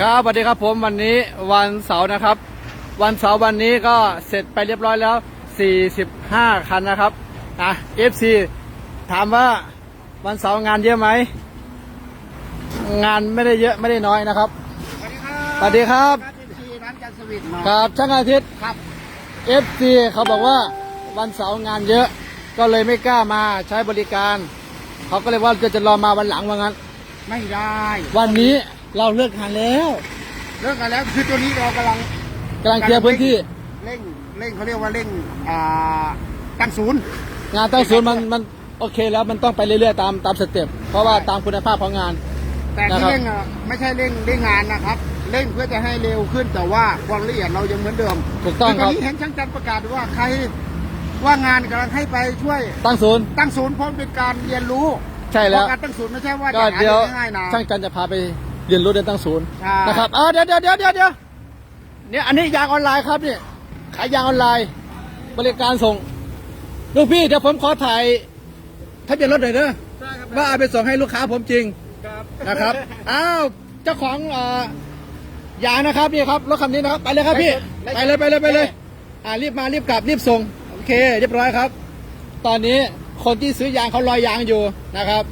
ครับสวัสดีครับผมวันนี้วันเสาร์นะครับ วันเสาร์วันนี้ก็เสร็จไปเรียบร้อยแล้ว 45 คันนะครับอะ FC ถามว่าวันเสาร์งานเยอะไหมงานไม่ได้เยอะไม่ได้น้อยนะครับสวัสดีครับสวัสดีครับครับทีร้านจันทร์สวิตมาครับช่างอาทิตย์ครับ FC เขาบอกว่าวันเสาร์งานเยอะ ก็เลยไม่กล้ามาใช้บริการ เขาก็เลยว่าจะจะรอมาวันหลังว่างั้น ไม่ได้ วันนี้ เราเลิกงานแล้วเลิกกันแล้วคือตัวนี้เรากำลังกำลังเคลียร์พื้นที่ เร่งเร่งเขาเรียกว่าเร่งอ่าตั้งศูนย์ งานตั้งศูนย์มันมันโอเคแล้วมันต้องไปเรื่อยๆตามตามสเต็ปเพราะว่าตามคุณภาพของงาน แต่นะครัที่บเร่งอะไม่ใช่เร่งเร่งงานนะครับ เร่งเพื่อจะให้เร็วขึ้นแต่ว่าความละเอียดเรายังเหมือนเดิมถูกต้องคือคตอรันบนี้เห็นช่างจันทร์ประกาศว่าใครว่างานกำลังให้ไปช่วย ตั้งศูนย์ตั้งศูนย์เพราะเป็นการเรียนรู้ใช่แล้วเพราะการตั้งศูนย์ไม่ใช่ว่าก็จะหาเดี๋ยวได้ง่ายๆนะช่างจันจะพาไป เรียนรู้เรียนตั้งศูนย์ใช่ นะครับเออเดี๋ยวเดี๋ยวเดี๋ยวเดี๋ยวเดี๋ยวเนี่ยอันนี้ยางออนไลน์ครับเนี่ยขายยางออนไลน์ บริการส่งลูกพี่เดี๋ยวผมขอถ่ายทะเบียนรถหน่อยเด้อได้ครับว่าเอาไปส่งให้ลูกค้าผมจริง ครับนะครับ อ้าว เจ้าของเอ่อยางนะครับนี่ครับรถคันนี้นะครับ ไปเลยครับพี่ ไปเลยไปเลยไปเลย อ่ารีบมารีบกลับรีบส่ง โอเค เรียบร้อยครับ ตอนนี้คนที่ซื้อยางเขารอยยางอยู่นะครับ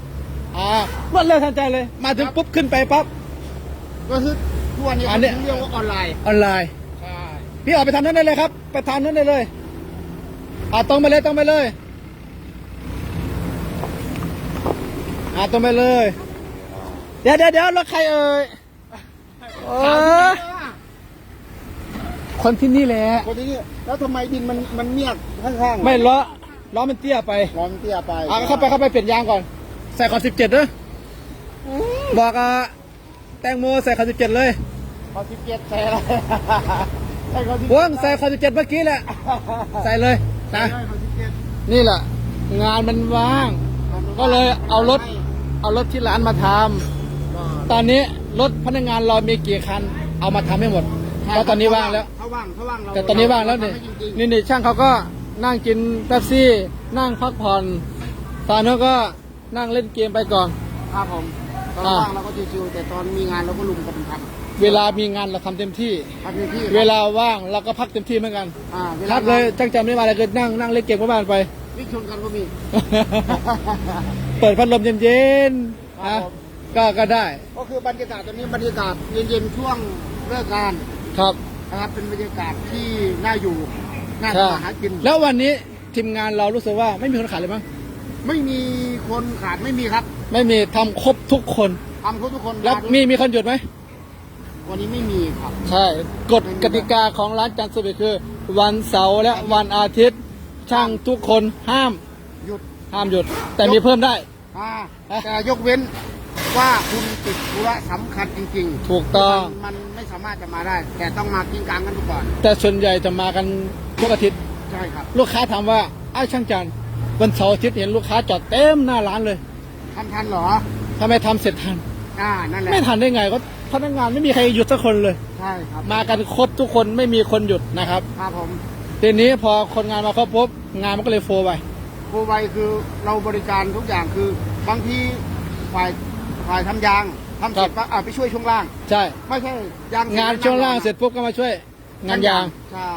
อ่ารวดเร็วทันใจเลย มาถึงปุ๊บขึ้นไปปั๊บ ก็คือทุกวันนี้อัเขานเนี้ยเรียกว่าออนไลน์ ออนไลน์ ใช่ พี่ออกไปทางนั้นได้เลยครับ ไปทางนั้นได้เลยอ่าตรงไปเลยตรงไปเลยอ่าตรงไปเลย เดี๋ยวเดี๋ยวเดี๋ยวรถใครเอ่ยเออคนที่นี่แหละคนที่นี่แล้วทำไมดินมันมันเมียกข้างๆไม่ล้อล้อมันเตี้ยไปร้อนเตี้ยไปอ่าเข้าไปเข้าไปเปลี่ยนยางก่อน ใส่ขอสิบเจ็ดเด้อบอกอะ แตงโมใส่ขอสิบเจ็ดเลยเขาสิบเจ็ดใส่อะไรใส่เขาสิบวงใส่ขอสิบเจ็ดเมื่อกี้แหละ ใส่เลยนะใส่เขาสิบเจ็ดนี่แหละ งานมันว่าง ก็เลยเอารถ เอารถที่ร้านมาทำตอนนี้รถพนักงานเรามีกี่คัน เอามาทำให้หมดเพราะตอนนี้ว่างแล้วถ้าว่างถ้าว่างเราแต่ตอนนี้ว่างแล้วนี่เรทำให้จริงนี่นี่ช่างเขาก็นั่งกินเป๊ปซี่ นั่งพักผ่อนตอนนั้นก็นั่งเล่นเกมไปก่อนๆครับผม ตอนอ่า ว่างเราก็ชิวๆแต่ตอนมีงานเราก็ลุมกันทเวลามีงานเราทำเต็มที่ำทำในที่เวลาว่างเราก็พักเต็มที่เหมือนกันอ่าเวลาพักเลยจังจำไม่มาอะไรก็นั่งนั่งเล่นเกมกับบ้านไป วิ่งชนกันก็มี เปิดพัดลมเย็นๆครันะบผม ก็ก็ได้ก็คือบรรยากาศตอนนี้บรรยากาศเย็นๆช่วงเลิกงานครับนะครับเป็นบรรยากาศที่น่าอยู่น่าใช่ทำมาหากินแล้ววันนี้ทีมงานเรารู้สึกว่าไม่มีคนขาดเลยมั้ง ไม่มีคนขาดไม่มีครับไม่มีทำครบทุกคนทำครบทุกคนแล้วร้านมีมีคนหยุดไหม วันนี้ไม่มีครับ ใช่กฎกติกาของร้านจันทร์สุบิคือ วันเสาร์และวันอาทิตย์ ช่างทุกคนห้ามหยุดห้ามหยุด แต่มีเพิ่มได้ อ่าอะ แต่ยกเว้นว่าคุณติดธุระสำคัญจริงๆถูกต้อง มันมันไม่สามารถจะมาได้ แต่ต้องมากินกลางกันทุกก่อน แต่ส่วนใหญ่จะมากันทุกอาทิตย์ ใช่ครับ ลูกค้าถามว่า ไอ้าวช่างจันทร์ วันเสาร์อาทิตย์เห็นลูกค้าจอดเต็มหน้าร้านเลยทำทันเหรอทำไมทำเสร็จทัน อ่านั่นแหละไม่ทันได้ไงก็พนักงานไม่มีใครหยุดสักคนเลย ใช่ครับมากันครบทุกคนไม่มีคนหยุดนะครับครับผมทีนี้พอคนงานมาครบปุ๊บงานมันก็เลยโฟไปโคไวคือเราบริการทุกอย่างคือบางทีฝ่ายฝ่ายทำยางทำเสร็จครับปั๊บอ่าไปช่วยช่วงล่าง ใช่ ไม่ใช่ยางงานช่วงล่างเสร็จปุ๊บก็มาช่วย งานยางใช่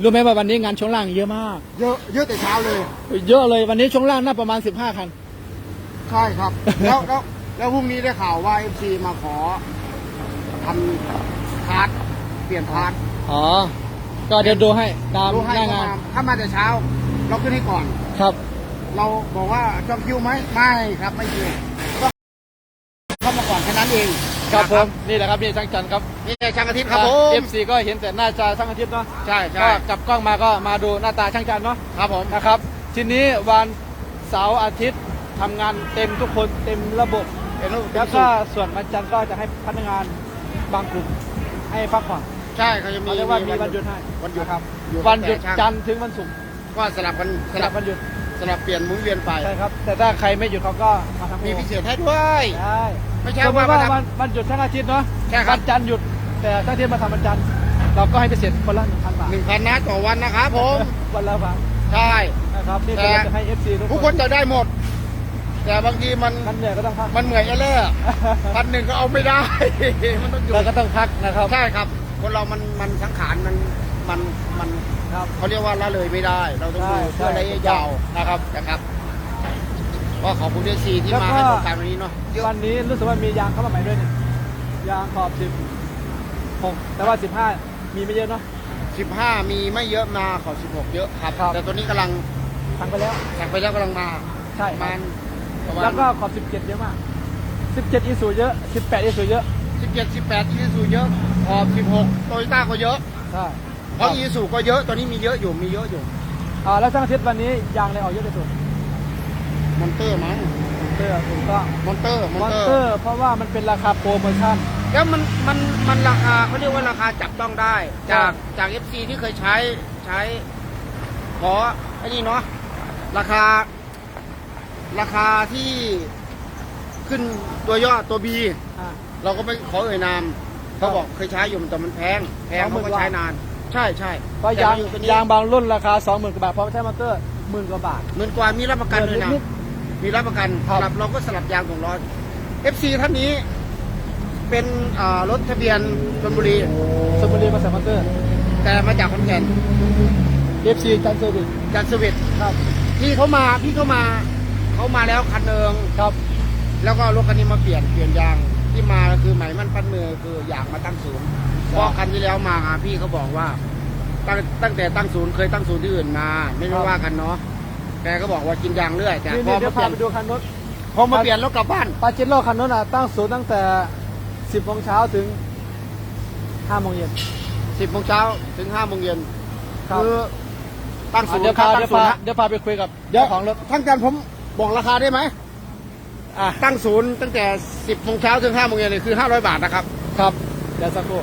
รู้ไหมว่าวันนี้งานช่วงล่างเยอะมาก เยอะเยอะแต่เช้าเลย เยอะเลยวันนี้ช่วงล่างน่าประมาณ 15 คัน ใช่ครับ แล้วแล้วแล้วพรุ่งนี้ได้ข่าวว่าเอฟซีมาขอทำพาร์ทเปลี่ยนพาร์ทอ๋อ ก็เดี๋ยวดูให้ตามดูให้หน้าเข้างาน มาถ้ามาแต่เช้า เราขึ้นให้ก่อน ครับ เราบอกว่าจองคิวไหมไม่ครับไม่คิวก็เข้ามาก่อนแค่นั้นเอง ครับผมนี่แหละครับนี่ช่างจันทร์ครับนี่ไงช่างอาทิตย์ครับผมเอฟซีก็เห็นแต่หน้าจาช่างอาทิตย์เนาะใช่ก็ใช่กลับกล้องมาก็มาดูหน้าตาช่างจันทร์เนาะครับผมนะครับทีนี้วันเสาร์อาทิตย์ทำงานเต็มทุกคนเต็มระบบเป็นรูปแล้วก็ส่วนวันจันทร์ก็จะให้พนักงานบางกลุ่มให้พักผ่อนใช่เขาจะมีเขาเรียกว่ามีวันหยุดให้วันหยุดครับอยู่วันหยุดแต่ช่างจันทร์ถึงวันศุกร์ก็สลับกันสสลัลับบวันหยุดสลับเปลี่ยนหมุนเวียนไปใช่ครับแต่ถ้าใครไม่หยุดเขาก็มาทำมีโอพิเศษให้ด้วยใช่ ไม่ใช่สมมว่าติว่ามาทำ วันวันหยุดทั้งอาทิตย์เนาะใช่ครับ วันจันทร์หยุดแต่ถ้าอาที่มาทำวันจันทร์เราก็ให้พิเศษคนละหนึ่งพันบาทหนึ่งพันนะต่อวันนะครับผม วันละบาทใช่ นะครับนี่แต่ เราจะให้ FC ทุกทุกคคนนจะได้หมด แต่บางทีมันมันเหนื่อยก็ต้องพักมันเหนื่อยเอเล่อพันหนึ่งก็เอาไม่ได้ มันต้องอยู่เราก็ต้องพักนะครับใช่ครับ คนเรามันมันสังขารมันมันมันครับ เขาเรียกว่าละเลยไม่ได้ เราต้องดูใช่เพื่อระยะใช่ยาวนะครับนะครับ ก็ขอบคุณเอซีที่แล้วมาก็ให้บริการวันนี้เนาะเยอะวันนี้รู้สึกว่ามียางเข้ามาใหม่ด้วยนี่ยางขอบสิบหกแต่ว่าสิบห้ามีไม่เยอะเนาะสิบห้ามีไม่เยอะมาขอสิบหกเยอะครับครับแต่ตัวนี้กำลังสั่งไปแล้วสั่งไปแล้วกำลังมาใช่ประมาณประมาณแล้วก็ขอบสิบเจ็ดเยอะมากสิบเจ็ดอีสูเยอะสิบแปดอีสูเยอะสิบเจ็ดสิบแปดอีซูเยอะขอบสิบหกโตโยต้าก็เยอะใช่เพราะอีซูก็เยอะตัวนี้มีเยอะอยู่มีเยอะอยู่อ่าแล้วช่างอาทิตย์วันนี้ยางอะไรออกเยอะที่สุด มอนเตอร์มั้งเตอร์ถูกต้องมอนเตอร์มอนเตอร์เพราะว่ามันเป็นราคาโปรโมชั่น แล้วมันมันมันราคาเขาเรียกว่าราคาจับต้องได้จากใช่จากเอฟซีที่เคยใช้ใช้ขอไอ้นี่เนาะราคา ราคาที่ขึ้นตัวย่อตัวบีอ่าเราก็ไม่ขอเอ่ยนามเขาบอกเคยใช้อยู่แต่มันแพงแพงสองหมื่เขานก็ใช้กว่านาน ใช่ใช่เพราะแต่ยางมตัวนี้ยางบางรุ่นราคาสองหมื่นกว่าบาทเพราะไม่ใช่มอเตอร์หมื่นกว่าบาทหมื่นกว่ามีรับประกันเลยนะ นิด มีรับประกันครับ สลับเราก็สลับยางของร้อย FC ท่านนี้เป็นอ่ารถทะเบียนชลบุรีๆชลบุรีมาใส่มอเตอร์แต่มาจากขอนแก่นเอฟซีจันเซอร์วิสจากสวิตครับพี่เขามาพี่เขามาเขามาแล้วคันหนึ่งครับแล้วก็รถคันนี้มาเปลี่ยนเปลี่ยนยางที่มาก็คือไหมายมั่นปั้นมือคืออยากมาตั้งศูนย์เพราะคันที่แล้วมาหาพี่เขาบอกว่าตั้งตั้งแต่ตั้งศูนย์เคยตั้งศูนย์ที่อื่นมา ไม่รู้ว่ากันเนาะ แกก็บอกว่ากินยางเรื่อยแต่นี่พอนี่เดี๋ยมาวเปลี่พายนไปดูคันรถพอมาเปลี่ยนรถกลับบ้านปาเจโร่คันนู้นอะตั้งศูนย์ตั้งแต่สิบโมงเช้าถึงห้าโมงเย็น สิบโมงเช้าถึงห้าโมงเย็นครับ คือตั้งศูนย์เดี๋ยวค่าพาตั้เดี๋ยงวศูนพาย์นะเดี๋ยวพาไปคุยกับเดี๋ยวเจ้าของรถท่านอาจารย์ผมบอกราคาได้ไหมอะตั้งศูนย์ตั้งแต่สิบโมงเช้าถึงห้าโมงเย็นเลยคือห้าร้อยบาทนะครับ ครับเดี๋ยวสักครู่